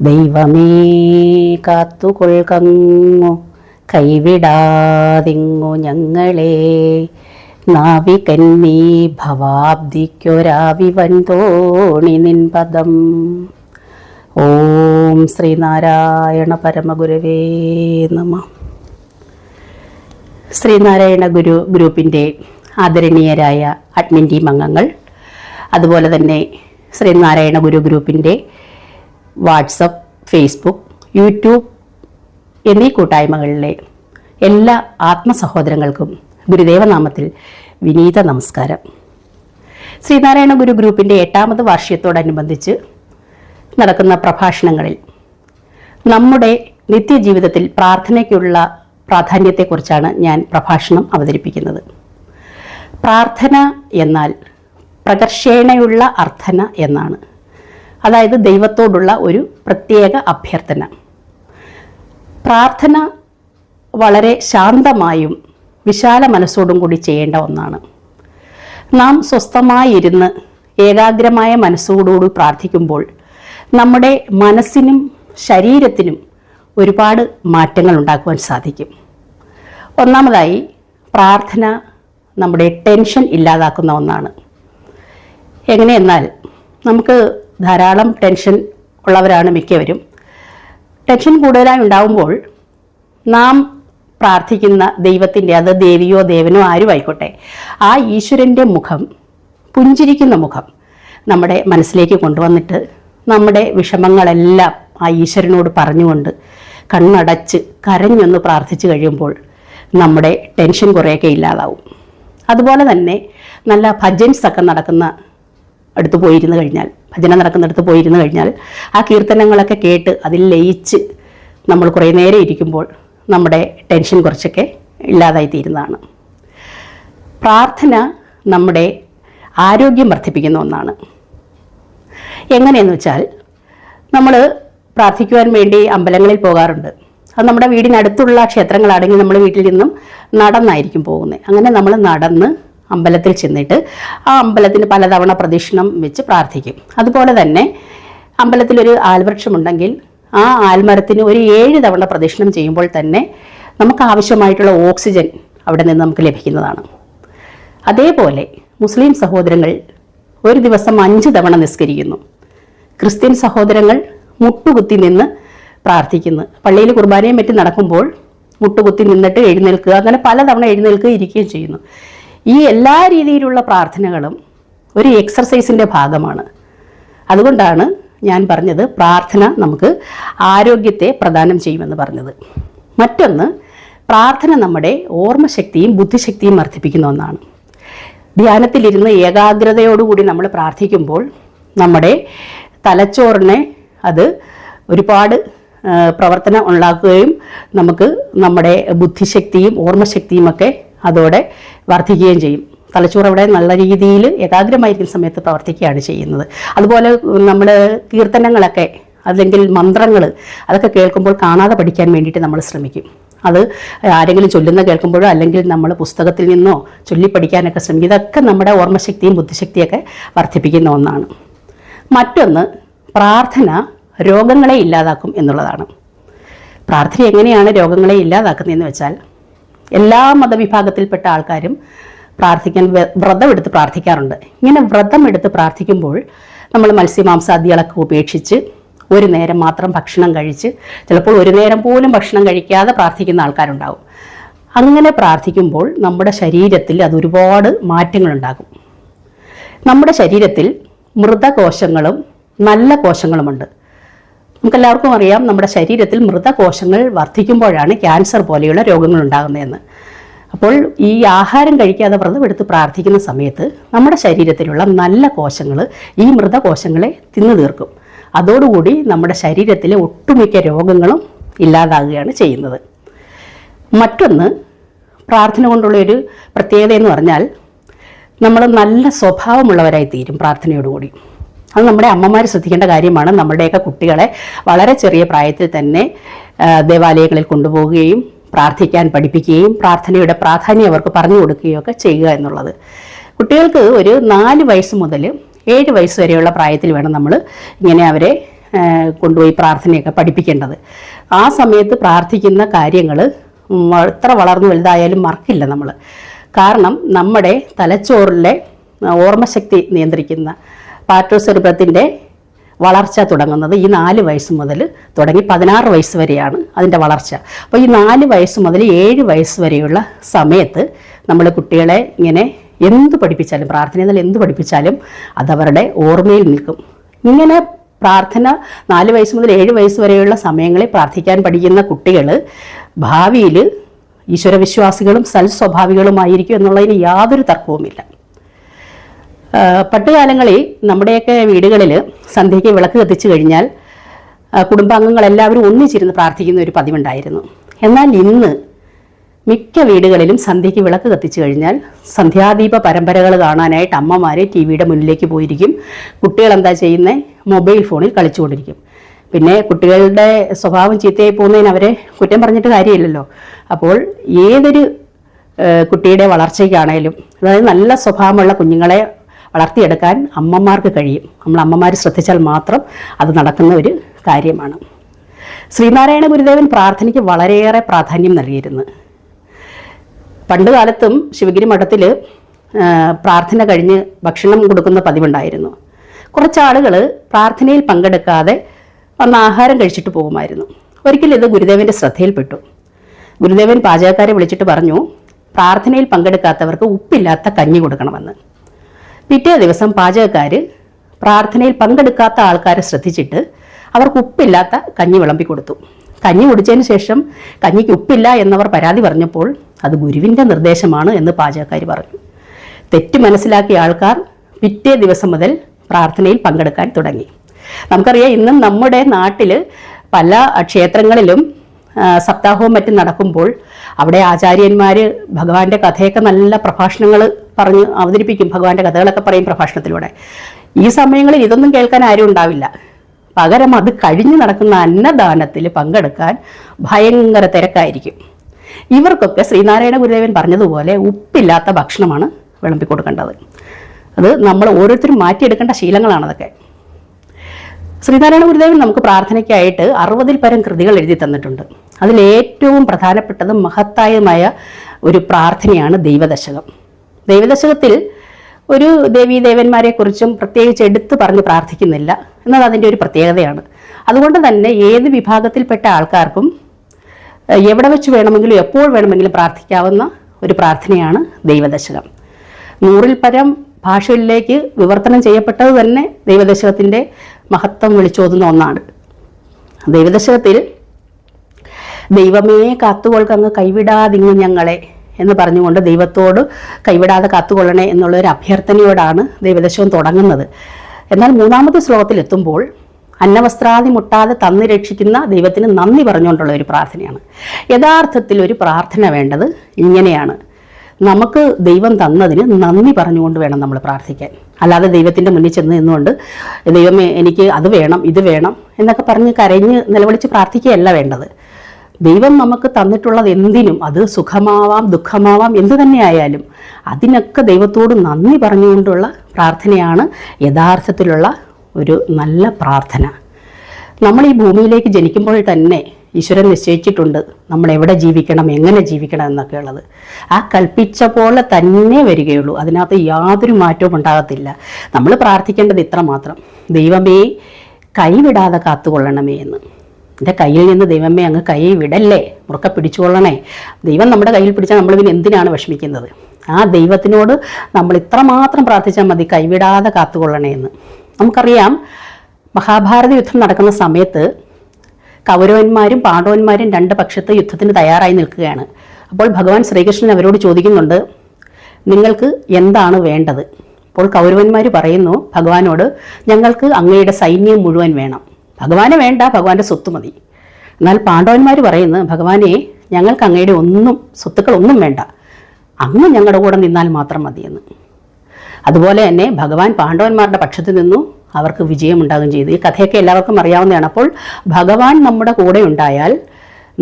ദൈവമേ കാത്തുകൊൾകങ്ങു കൈവിടാതിങ്ങു ഞങ്ങളെ. നാവികൻ നീ ഭവാബ്ദിക്കൊരാവിവൻ തോണി നിൻ പദം ഓം ശ്രീനാരായണ പരമഗുരവേ നമ. ശ്രീനാരായണ ഗുരു ഗ്രൂപ്പിന്റെ ആദരണീയരായ അഡ്മിൻ ടീം അംഗങ്ങൾ അതുപോലെ തന്നെ ശ്രീനാരായണ ഗുരു ഗ്രൂപ്പിന്റെ വാട്സപ്പ് ഫേസ്ബുക്ക് യൂട്യൂബ് എന്നീ കൂട്ടായ്മകളിലെ എല്ലാ ആത്മസഹോദരങ്ങൾക്കും ഗുരുദേവനാമത്തിൽ വിനീത നമസ്കാരം. ശ്രീനാരായണ ഗുരു ഗ്രൂപ്പിന്റെ എട്ടാമത് വാർഷികത്തോടനുബന്ധിച്ച് നടക്കുന്ന പ്രഭാഷണങ്ങളിൽ നമ്മുടെ നിത്യജീവിതത്തിൽ പ്രാർത്ഥനയ്ക്കുള്ള പ്രാധാന്യത്തെക്കുറിച്ചാണ് ഞാൻ പ്രഭാഷണം അവതരിപ്പിക്കുന്നത്. പ്രാർത്ഥന എന്നാൽ പ്രകർഷേണയുള്ള അർത്ഥന എന്നാണ്. അതായത് ദൈവത്തോടുള്ള ഒരു പ്രത്യേക അഭ്യർത്ഥന. പ്രാർത്ഥന വളരെ ശാന്തമായും വിശാല മനസ്സോടും കൂടി ചെയ്യേണ്ട ഒന്നാണ്. നാം സ്വസ്ഥമായിരുന്ന് ഏകാഗ്രമായ മനസ്സോടുകൂടി പ്രാർത്ഥിക്കുമ്പോൾ നമ്മുടെ മനസ്സിനും ശരീരത്തിനും ഒരുപാട് മാറ്റങ്ങൾ ഉണ്ടാക്കുവാൻ സാധിക്കും. ഒന്നാമതായി പ്രാർത്ഥന നമ്മുടെ ടെൻഷൻ ഇല്ലാതാക്കുന്ന ഒന്നാണ്. എങ്ങനെയെന്നാൽ നമുക്ക് ധാരാളം ടെൻഷൻ ഉള്ളവരാണ് മിക്കവരും. ടെൻഷൻ കൂടുതലായി ഉണ്ടാവുമ്പോൾ നാം പ്രാർത്ഥിക്കുന്ന ദൈവത്തിന്റെ അത് ദേവിയോ ദേവനോ ആരും ആയിക്കോട്ടെ ആ ഈശ്വരന്റെ മുഖം പുഞ്ചിരിക്കുന്ന മുഖം നമ്മുടെ മനസ്സിലേക്ക് കൊണ്ടുവന്നിട്ട് നമ്മുടെ വിഷമങ്ങളെല്ലാം ആ ഈശ്വരനോട് പറഞ്ഞുകൊണ്ട് കണ്ണടച്ച് കരഞ്ഞൊന്ന് പ്രാർത്ഥിച്ചു കഴിയുമ്പോൾ നമ്മുടെ ടെൻഷൻ കുറേയൊക്കെ ഇല്ലാതാവും. അതുപോലെ തന്നെ നല്ല ഭജൻസ് ഒക്കെ നടക്കുന്ന അടുത്ത് പോയിരുന്നു കഴിഞ്ഞാൽ ഭജന നടക്കുന്നിടത്ത് പോയിരുന്നു കഴിഞ്ഞാൽ ആ കീർത്തനങ്ങളൊക്കെ കേട്ട് അതിൽ ലയിച്ച് നമ്മൾ കുറേ നേരം ഇരിക്കുമ്പോൾ നമ്മുടെ ടെൻഷൻ കുറച്ചൊക്കെ ഇല്ലാതായി തീരുന്നതാണ്. പ്രാർത്ഥന നമ്മുടെ ആരോഗ്യം വർദ്ധിപ്പിക്കുന്ന ഒന്നാണ്. എങ്ങനെയെന്ന് വെച്ചാൽ നമ്മൾ പ്രാർത്ഥിക്കുവാൻ വേണ്ടി അമ്പലങ്ങളിൽ പോകാറുണ്ട്. അത് നമ്മുടെ വീടിനടുത്തുള്ള ക്ഷേത്രങ്ങളാണെങ്കിൽ നമ്മൾ വീട്ടിൽ നിന്നും നടന്നായിരിക്കും പോകുന്നത്. അങ്ങനെ നമ്മൾ നടന്ന് അമ്പലത്തിൽ ചെന്നിട്ട് ആ അമ്പലത്തിന് പലതവണ പ്രദക്ഷിണം വെച്ച് പ്രാർത്ഥിക്കും. അതുപോലെ തന്നെ അമ്പലത്തിലൊരു ആൽവൃക്ഷമുണ്ടെങ്കിൽ ആ ആൽമരത്തിന് ഒരു ഏഴ് തവണ പ്രദക്ഷിണം ചെയ്യുമ്പോൾ തന്നെ നമുക്ക് ആവശ്യമായിട്ടുള്ള ഓക്സിജൻ അവിടെ നിന്ന് നമുക്ക് ലഭിക്കുന്നതാണ്. അതേപോലെ മുസ്ലിം സഹോദരങ്ങൾ ഒരു ദിവസം അഞ്ച് തവണ നിസ്കരിക്കുന്നു. ക്രിസ്ത്യൻ സഹോദരങ്ങൾ മുട്ടുകുത്തി നിന്ന് പ്രാർത്ഥിക്കുന്നു. പള്ളിയിൽ കുർബാനയും മറ്റും നടക്കുമ്പോൾ മുട്ടുകുത്തി നിന്നിട്ട് എഴുന്നേൽക്കുക അങ്ങനെ പലതവണ എഴുന്നേൽക്കുക ഇരിക്കുകയും ചെയ്യുന്നു. ഈ എല്ലാ രീതിയിലുള്ള പ്രാർത്ഥനകളും ഒരു എക്സർസൈസിന്റെ ഭാഗമാണ്. അതുകൊണ്ടാണ് ഞാൻ പറഞ്ഞത് പ്രാർത്ഥന നമുക്ക് ആരോഗ്യത്തെ പ്രദാനം ചെയ്യുമെന്ന് പറഞ്ഞത്. മറ്റൊന്ന് പ്രാർത്ഥന നമ്മുടെ ഓർമ്മശക്തിയും ബുദ്ധിശക്തിയും വർദ്ധിപ്പിക്കുന്ന ഒന്നാണ്. ധ്യാനത്തിലിരുന്ന് ഏകാഗ്രതയോടുകൂടി നമ്മൾ പ്രാർത്ഥിക്കുമ്പോൾ നമ്മുടെ തലച്ചോറിനെ അത് ഒരുപാട് പ്രവർത്തനം ഉണ്ടാക്കുകയും നമുക്ക് നമ്മുടെ ബുദ്ധിശക്തിയും ഓർമ്മശക്തിയും ഒക്കെ അതോടെ വർദ്ധിക്കുകയും ചെയ്യും. തലച്ചോറ് അവിടെ നല്ല രീതിയിൽ ഏകാഗ്രമായിരിക്കുന്ന സമയത്ത് പ്രവർത്തിക്കുകയാണ് ചെയ്യുന്നത്. അതുപോലെ നമ്മൾ കീർത്തനങ്ങളൊക്കെ അല്ലെങ്കിൽ മന്ത്രങ്ങൾ അതൊക്കെ കേൾക്കുമ്പോൾ കാണാതെ പഠിക്കാൻ വേണ്ടിയിട്ട് നമ്മൾ ശ്രമിക്കും. അത് ആരെങ്കിലും ചൊല്ലുന്ന കേൾക്കുമ്പോഴോ അല്ലെങ്കിൽ നമ്മൾ പുസ്തകത്തിൽ നിന്നോ ചൊല്ലി പഠിക്കാനൊക്കെ ശ്രമിക്കും. ഇതൊക്കെ നമ്മുടെ ഓർമ്മശക്തിയും ബുദ്ധിശക്തിയൊക്കെ വർദ്ധിപ്പിക്കുന്ന ഒന്നാണ്. മറ്റൊന്ന് പ്രാർത്ഥന രോഗങ്ങളെ ഇല്ലാതാക്കും എന്നുള്ളതാണ്. പ്രാർത്ഥന എങ്ങനെയാണ് രോഗങ്ങളെ ഇല്ലാതാക്കുന്നതെന്ന് വെച്ചാൽ എല്ലാ മതവിഭാഗത്തിൽപ്പെട്ട ആൾക്കാരും പ്രാർത്ഥിക്കാൻ വ്രതം വ്രതമെടുത്ത് പ്രാർത്ഥിക്കാറുണ്ട്. ഇങ്ങനെ വ്രതം എടുത്ത് പ്രാർത്ഥിക്കുമ്പോൾ നമ്മൾ മത്സ്യമാംസാദികളൊക്കെ ഉപേക്ഷിച്ച് ഒരു നേരം മാത്രം ഭക്ഷണം കഴിച്ച് ചിലപ്പോൾ ഒരു നേരം പോലും ഭക്ഷണം കഴിക്കാതെ പ്രാർത്ഥിക്കുന്ന ആൾക്കാരുണ്ടാവും. അങ്ങനെ പ്രാർത്ഥിക്കുമ്പോൾ നമ്മുടെ ശരീരത്തിൽ അത് ഒരുപാട് മാറ്റങ്ങളുണ്ടാകും. നമ്മുടെ ശരീരത്തിൽ മൃതകോശങ്ങളും നല്ല കോശങ്ങളുമുണ്ട്. നമുക്കെല്ലാവർക്കും അറിയാം നമ്മുടെ ശരീരത്തിൽ മൃതകോശങ്ങൾ വർദ്ധിക്കുമ്പോഴാണ് ക്യാൻസർ പോലെയുള്ള രോഗങ്ങൾ ഉണ്ടാകുന്നതെന്ന്. അപ്പോൾ ഈ ആഹാരം കഴിക്കാതെ വ്രതമെടുത്ത് പ്രാർത്ഥിക്കുന്ന സമയത്ത് നമ്മുടെ ശരീരത്തിലുള്ള നല്ല കോശങ്ങൾ ഈ മൃതകോശങ്ങളെ തിന്നു തീർക്കും. അതോടുകൂടി നമ്മുടെ ശരീരത്തിലെ ഒട്ടുമിക്ക രോഗങ്ങളും ഇല്ലാതാകുകയാണ് ചെയ്യുന്നത്. മറ്റൊന്ന് പ്രാർത്ഥന കൊണ്ടുള്ള ഒരു പ്രത്യേകത എന്ന് പറഞ്ഞാൽ നമ്മൾ നല്ല സ്വഭാവമുള്ളവരായി തീരും പ്രാർത്ഥനയോടുകൂടി. അത് നമ്മുടെ അമ്മമാർ ശ്രദ്ധിക്കേണ്ട കാര്യമാണ്. നമ്മുടെയൊക്കെ കുട്ടികളെ വളരെ ചെറിയ പ്രായത്തിൽ തന്നെ ദേവാലയങ്ങളിൽ കൊണ്ടുപോവുകയും പ്രാർത്ഥിക്കാൻ പഠിപ്പിക്കുകയും പ്രാർത്ഥനയുടെ പ്രാധാന്യം അവർക്ക് പറഞ്ഞു കൊടുക്കുകയും ഒക്കെ ചെയ്യുക എന്നുള്ളത്. കുട്ടികൾക്ക് ഒരു നാല് വയസ്സ് മുതൽ ഏഴ് വയസ്സ് വരെയുള്ള പ്രായത്തിൽ വേണം നമ്മൾ ഇങ്ങനെ അവരെ കൊണ്ടുപോയി പ്രാർത്ഥനയൊക്കെ പഠിപ്പിക്കേണ്ടത്. ആ സമയത്ത് പ്രാർത്ഥിക്കുന്ന കാര്യങ്ങൾ എത്ര വളർന്നു വലുതായാലും മറക്കില്ല നമ്മൾ കാരണം നമ്മുടെ തലച്ചോറിലെ ഓർമ്മശക്തി നിയന്ത്രിക്കുന്ന പാർട്ടോസെറിബ്രത്തിന്റെ വളർച്ച തുടങ്ങുന്നത് ഈ നാല് വയസ്സ് മുതൽ തുടങ്ങി പതിനാറ് വയസ്സ് വരെയാണ് അതിന്റെ വളർച്ച. അപ്പോൾ ഈ നാല് വയസ്സ് മുതൽ ഏഴ് വയസ്സ് വരെയുള്ള സമയത്ത് നമ്മൾ കുട്ടികളെ ഇങ്ങനെ എന്ത് പഠിപ്പിച്ചാലും പ്രാർത്ഥന എന്നാൽ എന്ത് പഠിപ്പിച്ചാലും അതവരുടെ ഓർമ്മയിൽ നിൽക്കും. ഇങ്ങനെ പ്രാർത്ഥന നാല് വയസ്സ് മുതൽ ഏഴ് വയസ്സ് വരെയുള്ള സമയങ്ങളിൽ പ്രാർത്ഥിക്കാൻ പഠിക്കുന്ന കുട്ടികൾ ഭാവിയിൽ ഈശ്വരവിശ്വാസികളും സൽസ്വഭാവികളുമായിരിക്കും എന്നുള്ളതിന് യാതൊരു തർക്കവുമില്ല. ആ, പണ്ടുകാലങ്ങളിൽ നമ്മുടെയൊക്കെ വീടുകളിൽ സന്ധ്യയ്ക്ക് വിളക്ക് കത്തിച്ചു കഴിഞ്ഞാൽ കുടുംബാംഗങ്ങളെല്ലാവരും ഒന്നിച്ചിരുന്ന് പ്രാർത്ഥിക്കുന്ന ഒരു പതിവുണ്ടായിരുന്നു. എന്നാൽ ഇന്ന് മിക്ക വീടുകളിലും സന്ധ്യയ്ക്ക് വിളക്ക് കത്തിച്ചു കഴിഞ്ഞാൽ സന്ധ്യാദീപ പരമ്പരകൾ കാണാനായിട്ട് അമ്മമാരെ ടി വിയുടെ മുന്നിലേക്ക് പോയിരിക്കും. കുട്ടികൾ എന്താ ചെയ്യുന്നത് മൊബൈൽ ഫോണിൽ കളിച്ചുകൊണ്ടിരിക്കും. പിന്നെ കുട്ടികളുടെ സ്വഭാവം ചീത്തയായി പോകുന്നതിന് അവരെ കുറ്റം പറഞ്ഞിട്ട് കാര്യമില്ലല്ലോ. അപ്പോൾ ഏതൊരു കുട്ടിയുടെ വളർച്ചയ്ക്കാണേലും അതായത് നല്ല സ്വഭാവമുള്ള കുഞ്ഞുങ്ങളെ വളർത്തിയെടുക്കാൻ അമ്മമാർക്ക് കഴിയും. നമ്മൾ അമ്മമാർ ശ്രദ്ധിച്ചാൽ മാത്രം അത് നടക്കുന്ന ഒരു കാര്യമാണ്. ശ്രീനാരായണ ഗുരുദേവൻ പ്രാർത്ഥനയ്ക്ക് വളരെയേറെ പ്രാധാന്യം നൽകിയിരുന്നു. പണ്ട് കാലത്തും ശിവഗിരി മഠത്തിൽ പ്രാർത്ഥന കഴിഞ്ഞ് ഭക്ഷണം കൊടുക്കുന്ന പതിവുണ്ടായിരുന്നു. കുറച്ചാളുകൾ പ്രാർത്ഥനയിൽ പങ്കെടുക്കാതെ വന്ന് ആഹാരം കഴിച്ചിട്ട് പോകുമായിരുന്നു. ഒരിക്കൽ ഇത് ഗുരുദേവന്റെ ശ്രദ്ധയിൽപ്പെട്ടു. ഗുരുദേവൻ പാചകക്കാരെ വിളിച്ചിട്ട് പറഞ്ഞു പ്രാർത്ഥനയിൽ പങ്കെടുക്കാത്തവർക്ക് ഉപ്പില്ലാത്ത കഞ്ഞി കൊടുക്കണമെന്ന്. പിറ്റേ ദിവസം പാചകക്കാർ പ്രാർത്ഥനയിൽ പങ്കെടുക്കാത്ത ആൾക്കാരെ ശ്രദ്ധിച്ചിട്ട് അവർക്ക് ഉപ്പില്ലാത്ത കഞ്ഞി വിളമ്പി കൊടുത്തു. കഞ്ഞി കുടിച്ചതിന് ശേഷം കഞ്ഞിക്ക് ഉപ്പില്ല എന്നവർ പരാതി പറഞ്ഞപ്പോൾ അത് ഗുരുവിന്റെ നിർദ്ദേശമാണ് എന്ന് പാചകക്കാർ പറഞ്ഞു. തെറ്റ് മനസ്സിലാക്കിയ ആൾക്കാർ പിറ്റേ ദിവസം മുതൽ പ്രാർത്ഥനയിൽ പങ്കെടുക്കാൻ തുടങ്ങി. നമുക്കറിയാം ഇന്നും നമ്മുടെ നാട്ടിൽ പല ക്ഷേത്രങ്ങളിലും സപ്താഹവും മറ്റും നടക്കുമ്പോൾ അവിടെ ആചാര്യന്മാർ ഭഗവാന്റെ കഥയൊക്കെ നല്ല പ്രഭാഷണങ്ങൾ പറഞ്ഞ് അവതരിപ്പിക്കും. ഭഗവാന്റെ കഥകളൊക്കെ പറയും പ്രഭാഷണത്തിലൂടെ. ഈ സമയങ്ങളിൽ ഇതൊന്നും കേൾക്കാൻ ആരും ഉണ്ടാവില്ല. പകരം അത് കഴിഞ്ഞ് നടക്കുന്ന അന്നദാനത്തിൽ പങ്കെടുക്കാൻ ഭയങ്കര തിരക്കായിരിക്കും. ഇവർക്കൊക്കെ ശ്രീനാരായണ ഗുരുദേവൻ പറഞ്ഞതുപോലെ ഉപ്പില്ലാത്ത ഭക്ഷണമാണ് വിളമ്പി കൊടുക്കേണ്ടത്. അത് നമ്മൾ ഓരോരുത്തരും മാറ്റിയെടുക്കേണ്ട ശീലങ്ങളാണ് അതൊക്കെ ശ്രീനാരായണ ഗുരുദേവൻ നമുക്ക് പ്രാർത്ഥനയ്ക്കായിട്ട് അറുപതിൽ പരം കൃതികൾ എഴുതി തന്നിട്ടുണ്ട്. അതിൽ ഏറ്റവും പ്രധാനപ്പെട്ടതും മഹത്തായതുമായ ഒരു പ്രാർത്ഥനയാണ് ദൈവദശകം. ദൈവദശകത്തിൽ ഒരു ദേവീദേവന്മാരെ കുറിച്ചും പ്രത്യേകിച്ച് എടുത്തു പറഞ്ഞ് പ്രാർത്ഥിക്കുന്നില്ല എന്നത് അതിന്റെ ഒരു പ്രത്യേകതയാണ്. അതുകൊണ്ട് തന്നെ ഏത് വിഭാഗത്തിൽപ്പെട്ട ആൾക്കാർക്കും എവിടെ വെച്ച് വേണമെങ്കിലും എപ്പോൾ വേണമെങ്കിലും പ്രാർത്ഥിക്കാവുന്ന ഒരു പ്രാർത്ഥനയാണ് ദൈവദശകം. നൂറിൽ പരം ഭാഷകളിലേക്ക് വിവർത്തനം ചെയ്യപ്പെട്ടത് തന്നെ ദൈവദശകത്തിന്റെ മഹത്വം വിളിച്ചോതുന്ന ഒന്നാണ്. ദൈവദശകത്തിൽ ദൈവമേ കാത്തുകൊൾക്കങ്ങ് കൈവിടാതിങ്ങ് ഞങ്ങളെ എന്ന് പറഞ്ഞുകൊണ്ട് ദൈവത്തോട് കൈവിടാതെ കാത്തുകൊള്ളണേ എന്നുള്ള ഒരു അഭ്യർത്ഥനയോടാണ് ദൈവദശവും തുടങ്ങുന്നത്. എന്നാൽ മൂന്നാമത്തെ ശ്ലോകത്തിലെത്തുമ്പോൾ അന്നവസ്ത്രാദി മുട്ടാതെ തന്നു രക്ഷിക്കുന്ന ദൈവത്തിന് നന്ദി പറഞ്ഞുകൊണ്ടുള്ള ഒരു പ്രാർത്ഥനയാണ്. യഥാർത്ഥത്തിൽ ഒരു പ്രാർത്ഥന വേണ്ടത് ഇങ്ങനെയാണ്. നമുക്ക് ദൈവം തന്നതിന് നന്ദി പറഞ്ഞുകൊണ്ട് വേണം നമ്മൾ പ്രാർത്ഥിക്കാൻ. അല്ലാതെ ദൈവത്തിന്റെ മുന്നിൽ ചെന്ന് നിന്നുകൊണ്ട് ദൈവമേ എനിക്ക് അത് വേണം ഇത് വേണം എന്നൊക്കെ പറഞ്ഞ് കരഞ്ഞ് നിലവിളിച്ച് പ്രാർത്ഥിക്കുകയല്ല വേണ്ടത്. ദൈവം നമുക്ക് തന്നിട്ടുള്ളത് എന്തിനും അത് സുഖമാവാം ദുഃഖമാവാം എന്തു തന്നെയായാലും അതിനൊക്കെ ദൈവത്തോട് നന്ദി പറഞ്ഞുകൊണ്ടുള്ള പ്രാർത്ഥനയാണ് യഥാർത്ഥത്തിലുള്ള ഒരു നല്ല പ്രാർത്ഥന. നമ്മൾ ഈ ഭൂമിയിലേക്ക് ജനിക്കുമ്പോൾ തന്നെ ഈശ്വരൻ നിശ്ചയിച്ചിട്ടുണ്ട് നമ്മൾ എവിടെ ജീവിക്കണം എങ്ങനെ ജീവിക്കണം എന്നൊക്കെ ഉള്ളത് ആ കൽപ്പിച്ച പോലെ തന്നെ വരികയുള്ളൂ. അതിനകത്ത് യാതൊരു മാറ്റവും ഉണ്ടാകത്തില്ല. നമ്മൾ പ്രാർത്ഥിക്കേണ്ടത് ഇത്ര മാത്രം ദൈവമേ കൈവിടാതെ കാത്തുകൊള്ളണമേ എന്ന്. എന്റെ കയ്യിൽ നിന്ന് ദൈവമേ അങ്ങ് കൈ വിടല്ലേ? മുറുക്കെ പിടിച്ചുകൊള്ളണേ. ദൈവം നമ്മുടെ കയ്യിൽ പിടിച്ചാൽ നമ്മൾ പിന്നെ എന്തിനാണ് വിഷമിക്കുന്നത്? ആ ദൈവത്തിനോട് നമ്മൾ ഇത്രമാത്രം പ്രാർത്ഥിച്ചാൽ മതി കൈവിടാതെ കാത്തുകൊള്ളണേ എന്ന്. നമുക്കറിയാം മഹാഭാരത യുദ്ധം നടക്കുന്ന സമയത്ത് കൗരവന്മാരും പാണ്ഡവന്മാരും രണ്ട് പക്ഷത്ത് യുദ്ധത്തിന് തയ്യാറായി നിൽക്കുകയാണ്. അപ്പോൾ ഭഗവാൻ ശ്രീകൃഷ്ണൻ അവരോട് ചോദിക്കുന്നുണ്ട് നിങ്ങൾക്ക് എന്താണ് വേണ്ടത്? അപ്പോൾ കൗരവന്മാർ പറയുന്നു ഭഗവാനോട് ഞങ്ങൾക്ക് അങ്ങയുടെ സൈന്യം മുഴുവൻ വേണം. ഭഗവാനെ വേണ്ട ഭഗവാന്റെ സ്വത്ത് മതി. എന്നാൽ പാണ്ഡവന്മാർ പറയുന്നു ഭഗവാനെ ഞങ്ങൾക്ക് അങ്ങയുടെ ഒന്നും സ്വത്തുക്കളൊന്നും വേണ്ട. അങ്ങ് ഞങ്ങളുടെ കൂടെ നിന്നാൽ മാത്രം മതിയെന്ന്. അതുപോലെ തന്നെ ഭഗവാൻ പാണ്ഡവന്മാരുടെ പക്ഷത്ത് നിന്നു അവർക്ക് വിജയമുണ്ടാകുകയും ചെയ്തു. ഈ കഥയൊക്കെ എല്ലാവർക്കും അറിയാവുന്നതാണ്. അപ്പോൾ ഭഗവാൻ നമ്മുടെ കൂടെ ഉണ്ടായാൽ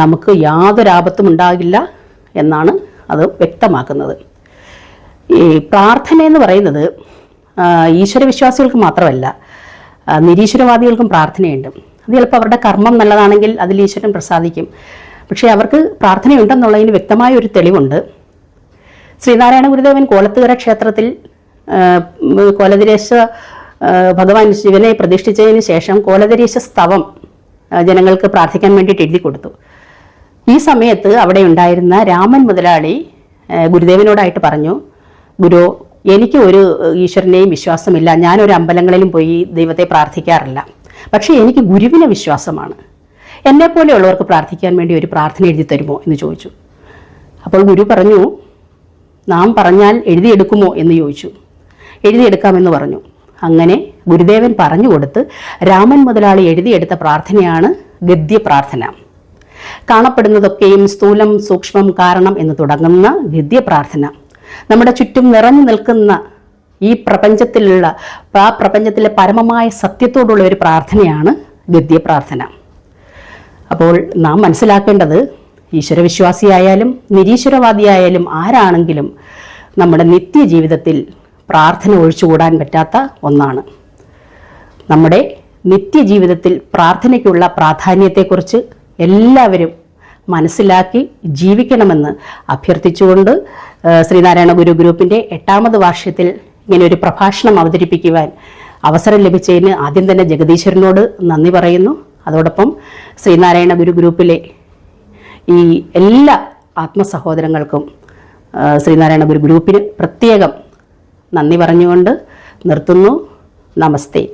നമുക്ക് യാതൊരു ആപത്തും ഉണ്ടാകില്ല എന്നാണ് അത് വ്യക്തമാക്കുന്നത്. ഈ പ്രാർത്ഥന എന്ന് പറയുന്നത് ഈശ്വര ഈശ്വരവിശ്വാസികൾക്ക് മാത്രമല്ല നിരീശ്വരവാദികൾക്കും പ്രാർത്ഥനയുണ്ട്. അത് ചിലപ്പോൾ അവരുടെ കർമ്മം നല്ലതാണെങ്കിൽ അതിൽ ഈശ്വരൻ പ്രസാദിക്കും. പക്ഷേ അവർക്ക് പ്രാർത്ഥനയുണ്ടെന്നുള്ളതിന് വ്യക്തമായ ഒരു തെളിവുണ്ട്. ശ്രീനാരായണ ഗുരുദേവൻ കോലത്തുകര ക്ഷേത്രത്തിൽ കോലതിരേശ ഭഗവാൻ ശിവനെ പ്രതിഷ്ഠിച്ചതിന് ശേഷം കോലതിരേശ സ്തവം ജനങ്ങൾക്ക് പ്രാർത്ഥിക്കാൻ വേണ്ടിയിട്ട് എഴുതി കൊടുത്തു. ഈ സമയത്ത് അവിടെ ഉണ്ടായിരുന്ന രാമൻ മുതലാളി ഗുരുദേവനോടായിട്ട് പറഞ്ഞു ഗുരു എനിക്ക് ഒരു ഈശ്വരനെയും വിശ്വാസമില്ല. ഞാനൊരു അമ്പലങ്ങളിലും പോയി ദൈവത്തെ പ്രാർത്ഥിക്കാറില്ല. പക്ഷേ എനിക്ക് ഗുരുവിനെ വിശ്വാസമാണ്. എന്നെപ്പോലെയുള്ളവർക്ക് പ്രാർത്ഥിക്കാൻ വേണ്ടി ഒരു പ്രാർത്ഥന എഴുതി തരുമോ എന്ന് ചോദിച്ചു. അപ്പോൾ ഗുരു പറഞ്ഞു നാം പറഞ്ഞാൽ എഴുതിയെടുക്കുമോ? എന്ന് ചോദിച്ചു. എഴുതിയെടുക്കാമെന്ന് പറഞ്ഞു. അങ്ങനെ ഗുരുദേവൻ പറഞ്ഞു കൊടുത്ത് രാമൻ മുതലാളി എഴുതിയെടുത്ത പ്രാർത്ഥനയാണ് ഗദ്യ പ്രാർത്ഥന. കാണപ്പെടുന്നതൊക്കെയും സ്ഥൂലം സൂക്ഷ്മം കാരണം എന്ന് തുടങ്ങുന്ന ഗദ്യ പ്രാർത്ഥന. നമ്മുടെ ചുറ്റും നിറഞ്ഞു നിൽക്കുന്ന ഈ പ്രപഞ്ചത്തിലുള്ള ആ പ്രപഞ്ചത്തിലെ പരമമായ സത്യത്തോടുള്ള ഒരു പ്രാർത്ഥനയാണ് ഗദ്യ പ്രാർത്ഥന അപ്പോൾ നാം മനസ്സിലാക്കേണ്ടത് ഈശ്വരവിശ്വാസിയായാലും നിരീശ്വരവാദിയായാലും ആരാണെങ്കിലും നമ്മുടെ നിത്യജീവിതത്തിൽ പ്രാർത്ഥന ഒഴിച്ചുകൂടാൻ പറ്റാത്ത ഒന്നാണ്. നമ്മുടെ നിത്യജീവിതത്തിൽ പ്രാർത്ഥനയ്ക്കുള്ള പ്രാധാന്യത്തെക്കുറിച്ച് എല്ലാവരും മനസ്സിലാക്കി ജീവിക്കണമെന്ന് അഭ്യർത്ഥിച്ചുകൊണ്ട് ശ്രീനാരായണ ഗുരു ഗ്രൂപ്പിന്റെ എട്ടാമത് വാർഷികത്തിൽ ഇങ്ങനെ ഒരു പ്രഭാഷണം അവതരിപ്പിക്കുവാൻ അവസരം ലഭിച്ചതിന് ആദ്യം തന്നെ ജഗദീശ്വരനോട് നന്ദി പറയുന്നു. അതോടൊപ്പം ശ്രീനാരായണ ഗുരു ഗ്രൂപ്പിലെ ഈ എല്ലാ ആത്മസഹോദരങ്ങൾക്കും ശ്രീനാരായണ ഗുരു ഗ്രൂപ്പിന് പ്രത്യേകം നന്ദി പറഞ്ഞുകൊണ്ട് നിർത്തുന്നു. നമസ്തേ.